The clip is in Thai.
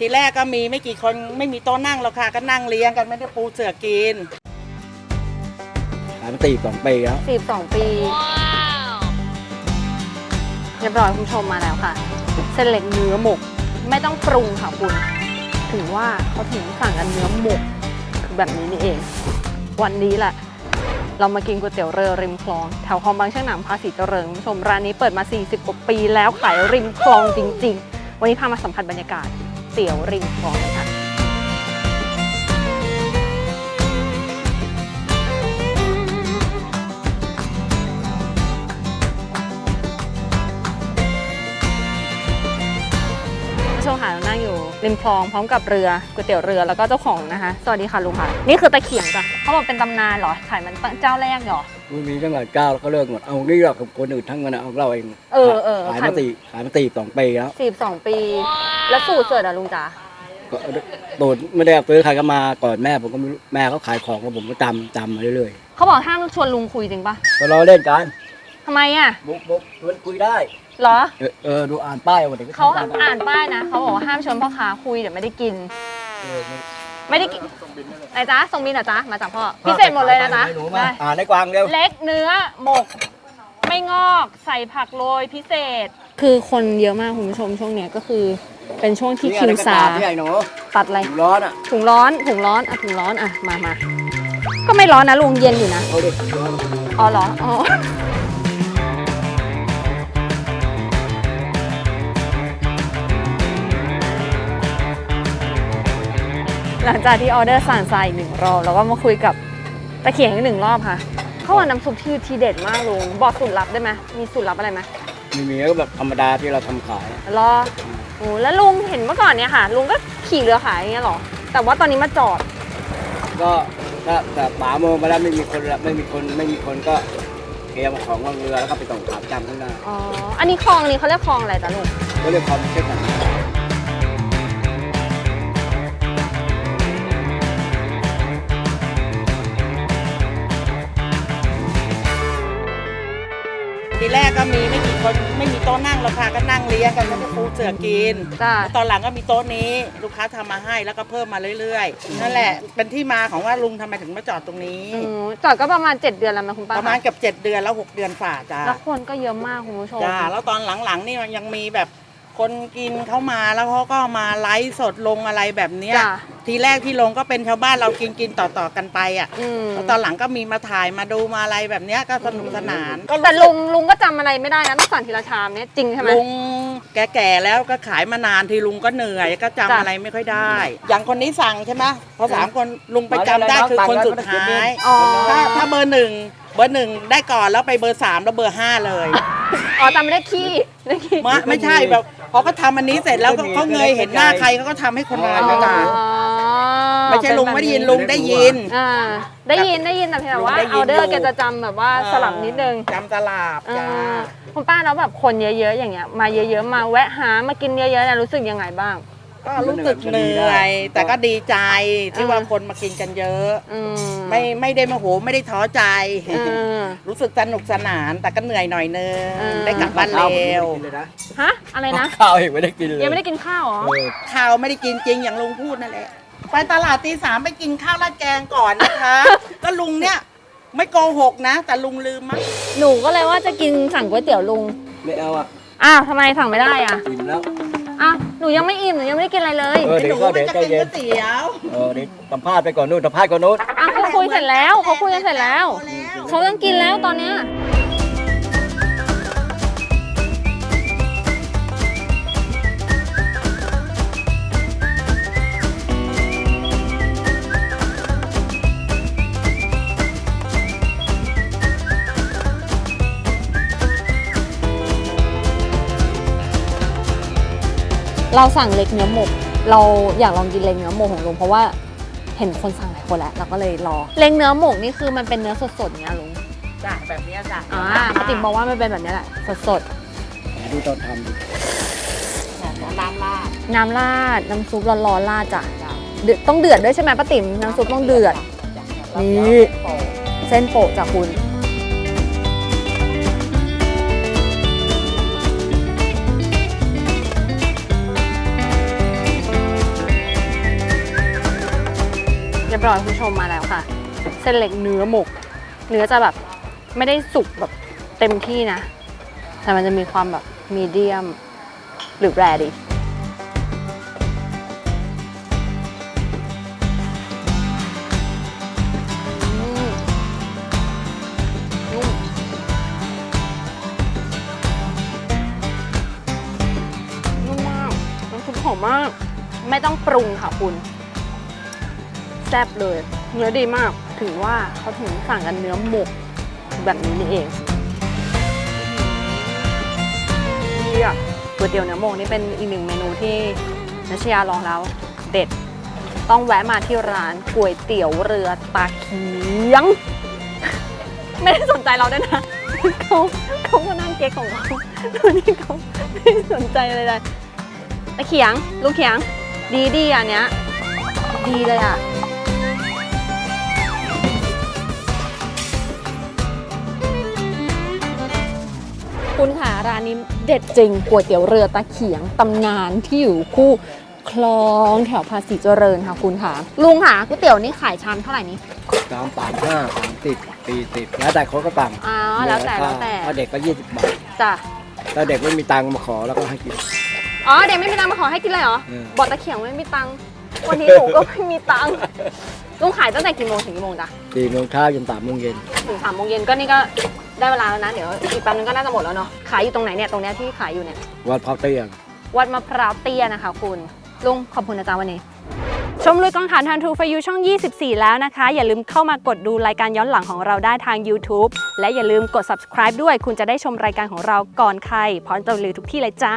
ทีแรกก็มีไม่กี่คนไม่มีโต๊ะนั่งหรอกค่ะก็นั่งเลี้ยงกันไม่ได้ปูเสือกินขายมาตีสองปีแล้ว42ปีเรียบร้อยคุณผู้ชมมาแล้วค่ะ เส้นเล็กเนื้อหมก ไม่ต้องปรุงค่ะคุณถึงว่าเขาถึงสั่งกันเนื้อหมกคือแบบนี้นี่เอง วันนี้แหละ เรามากินก๋วยเตี๋ยวเรือริมคลองแถวคลองบางช่างหนำภาษีเจริญคุณผู้ชมร้านนี้เปิดมา 40กว่าปีแล้วขายริมคลองจริง ๆ วันนี้พามาสัมผัสบรรยากาศ เตี๋ยวริมคลองค่ะ เรานั่งอยู่ริมคลองพร้อมกับเรือก๋วยเตี๋ยวเรือแล้วก็เจ้าของนะคะ สวัสดีค่ะลุงค่ะ นี่คือตะเขียงจ้ะเขาบอกเป็นตำนานเหรอขายมันเจ้าแรกเหรอมีตั้งหลายเจ้าแล้วก็เลิกหมดเอานี่เรากับคนอื่นทั้งนั้นนะเอาเราเองเออเออขายขายมาตีขายมาตีสองปีแล้วสี่สองปี แล้วสูตรเสิร์ชอะลุงจ๋าก็โดดไม่ได้ซื้อใครก็มาก่อนแม่ผมก็ไม่รู้แม่เขาขายของแล้วผมก็จำจำมาเรื่อยเขาบอกห้ามชวนลุงคุยจริงปะๆก็รอเล่นกันทำไมอะบุ๊กบุ๊กชวนคุยได้เหรอ เออเออดูอ่านป้ายวันเด็กก็เขาทำกันอ่านป้ายนะเขาบอกว่าห้ามชวนพ่อค้าคุยเดี๋ยวไม่ได้กิน เออไม่ได้กินไหนจ๊ะส่งบินเหรอจ๊ะมาจากพ่อพิเศษหมดเลยนะจ๊ะให้หนูมาได้ อ่านให้กวางเร็ว เล็กเนื้อหมก ไม่งอกใส่ผักโรยพิเศษ คือคนเยอะมากคุณผู้ชมช่วงเนี้ยก็คือเป็นช่วงที่คิวซาที่ไอ้หนูตัดอะไรอยู่ร้อนอะถุงร้อนถุงร้อนอะถุงร้อนอะมามาก็ไม่ร้อนนะลุงเย็นอยู่นะ เอาดิร้อนอ๋อเหรออ๋อ หลังจากที่ออเดอร์สั่งทรายอีกหนึ่งรอบแล้วก็มาคุยกับตะเขียงอีกหนึ่งรอบค่ะเขาว่าน้ำซุปที่ทีเด็ดมากลุงบอกสูตรลับได้ไหมมีสูตรลับอะไรไหมมีมีก็แบบธรรมดาที่เราทำขายรอโอ้แล้วลุงเห็นเมื่อก่อนเนี่ยค่ะลุงก็ขี่เรือขายอย่างเงี้ยเหรอ แต่ว่าตอนนี้มาจอด ก็ถ้าแต่ป๋าโมงไปแล้วไม่มีคนละไม่มีคนไม่มีคนก็เตรียมของลงเรือแล้วก็ไปส่งขามจำข้างหน้าอ๋ออันนี้คลองนี้เขาเรียกคลองอะไรจ๊ะลุงก็เรียกความเชื่อกัน ทีแรกก็มีไม่กี่คนไม่มีโต๊ะนั่งหรอกค่ะก็นั่งเลี้ยงกันไม่ได้ปูเสือกิน จ้าตอนหลังก็มีโต๊ะนี้ลูกค้าทำมาให้แล้วก็เพิ่มมาเรื่อยๆ นั่นแหละเป็นที่มาของว่าลุงทำไมถึงมาจอดตรงนี้อืมจอดก็ประมาณ 7 เดือนแล้วไหมคุณป้าประมาณเกับเจ็ดเดือนแล้วหกเดือนฝ่าจ้าแล้วคนก็เยอะมากคุณผู้ชม จ้าแล้วตอนหลังๆนี่มันยังมีแบบ คนกินเข้ามาแล้วเขาก็มาไลฟ์สดลงอะไรแบบเนี้ย จ้ะทีแรกที่ลงก็เป็นชาวบ้านเรากินกินต่อๆกันไปอะอืม แล้วตอนหลังก็มีมาถ่ายมาดูมาอะไรแบบเนี้ยก็สนุกสนานก็รู้แต่สึกลุงลุงก็จำอะไรไม่ได้นะต้องสั่งทีละชามเนี่ยจริงใช่ไหม ลุงแก่ๆแล้วก็ขายมานานทีลุงก็เหนื่อยก็จำจ้ะ อะไรไม่ค่อยได้ อย่างคนนี้สั่งใช่ไหมพอสามคนลุงไปจำได้คือคนสุดท้าย อ๋อถ้าถ้าเบอร์หนึ่งเบอร์หนึ่งได้ก่อนแล้วไปเบอร์สามแล้วเบอร์ห้าเลย อ๋อจำไม่ได้ขี้ได้ขี้มะไม่ใช่แบบพอเขาทำอันนี้เสร็จแล้วก็เขาเงยเห็นหน้าใครเขาก็ทำให้คนนั้นอ๋ก็ตามอไม่ใช่ลุงไม่ได้ยินลุงได้ยิน อ่าได้ยินได้ยินแต่เพียงแต่ว่าลุงได้ยินออเดออยู่ ร์แกจะจำแบบว่าสลับนิดนึงจำตลาดอ่จ้าาคุณป้าแล้วแบบคนเยอะๆอย่างเงี้ยมาเยอะๆมาแวะหามากินเยอะๆเนี่ยรู้สึกยังไงบ้าง ก็รู้สึกเหนื่อย แต่ก็ดีใจที่อ่าว่าคนมากินกันเยอะอืมไม่ไม่ได้โมโหไม่ได้ท้อใจอืมรู้สึกสนุกสนาน แต่ก็เหนื่อยหน่อยนึงอ่าได้กลับบ้านเร็วฮะอะไรนะข้าวเองไม่ได้กินเลยยังไม่ได้กินข้าวเหรอเออข้าวไม่ได้กินจริงอย่างลุงพูดนั่นแหละไปตลาดตีสามไปกินข้าวราดแกงก่อนนะคะก็ลุงเนี่ยไม่โกหกนะ แต่ลุงลืมมั้งหนูก็เลยว่าจะกินสั่งก๋วยเตี๋ยวลุงไม่เอาอะอ้าวทำไมสั่งไม่ได้อะกินแล้ว อ้าวหนูยังไม่อิ่มหนูยังไม่ได้กินอะไรเลยเออไอ้หนูมันจะกินก๋วยเตี๋ยวเออเดี๋ยวสัมภาษณ์ไปก่อนนู่นสัมภาษณ์ก่อนนู่นอ้าวเขาคุยเสร็จแล้วเขาคุยกันเสร็จแล้วพอแล้วเขาต้องกินแล้วตอนเนี้ย เราสั่งเล็กเนื้อหมก เราอยากลองกินเล็กเนื้อหมกของลุงเพราะว่าเห็นคนสั่งหลายคนแล้วเราก็เลยรอ เล็กเนื้อหมกนี่คือมันเป็นเนื้อสดๆเนี้ยลุงจ้ะแบบเนี้ยจ้ะอ่าปาติมบอกว่ามันเป็นแบบนี้แหละสดดูตอนทำดิน้ำราดๆน้ำราดน้ำซุปร้อนๆราดจ้ะเดือดต้องเดือดด้วยใช่ไหมป้าติ๋มน้ำซุปต้องเดือด นี่ เส้นโปะจากคุณ บร้อยคุณผู้ชมมาแล้วค่ะ เส้นเล็กเนื้อหมก เนื้อจะแบบไม่ได้สุกแบบเต็มที่นะ แต่มันจะมีความแบบมีเดียมหรือแรดีอืมนุ่มมากน้ำซุปหอมมาก ไม่ต้องปรุงค่ะคุณ ซ่บเลย เนื้อดีมากถึงว่าเขาถึงสั่งกันเนื้อหมกแบบนี้นี่เองเยี่ยก๋วยเตี๋ยวเนื้อหมกนี่เป็นอีกหนึ่งเมนูที่นัชยาลองแล้วเด็ด ต้องแวะมาที่ร้านก๋วยเตี๋ยวเรือตาเขียง ไม่ได้สนใจเราด้วยนะเขาเขาก็นั่งเก๊กของเขาตัวนี้เขาไม่สนใจอะไรเลยตะเขียง ลูกเขียง ดีดีอันเนี้ย ดีเลยอะ คุณค่ะร้านนี้เด็ดจริงก๋วยเตี๋ยวเรือตะเขียงตำนานที่อยู่คู่คลองแถวภาษีเจริญค่ะคุณค่ะ ลุงค่ะก๋วยเตี๋ยวนี่ขายชามเท่าไหร่นี่สามสามห้าสามสิบสี่สิบแล้วแต่คนก็ต่างอ๋อแล้วแต่แล้วแต่ถ้าเด็กก็ยี่สิบบาทจ้ะถ้าเด็กไม่มีตังค์มาขอแล้วก็ให้กินอ๋อเด็กไม่มีตังค์มาขอให้กินเลยเหรอเออบอกตะเขียงไม่มีตังค์วันนี้หนูก็ไม่มีตังค์ลุงขายตั้งแต่กี่โมงถึงกี่โมงจ๊ะสี่โมงเช้าจนสามโมงเย็นถึงสามโมงเย็นก็นี่ก็ ได้เวลาแล้วนะ เดี๋ยวอีกแป๊บนึงก็น่าจะหมดแล้วเนาะ ขายอยู่ตรงไหนเนี่ย ตรงเนี้ยที่ขายอยู่เนี่ย วัดพร้าวเตี้ยงวัดมะพร้าวเตี้ยนะคะคุณ ลุงขอบคุณนะจ๊ะวันนี้ ชมลุยกองถ่านทันทูฟยูช่อง 24 แล้วนะคะ อย่าลืมเข้ามากดดูรายการย้อนหลังของเราได้ทาง YouTube และอย่าลืมกด subscribe ด้วย คุณจะได้ชมรายการของเราก่อนใครพร้อมจะลือทุกที่เลยจ้า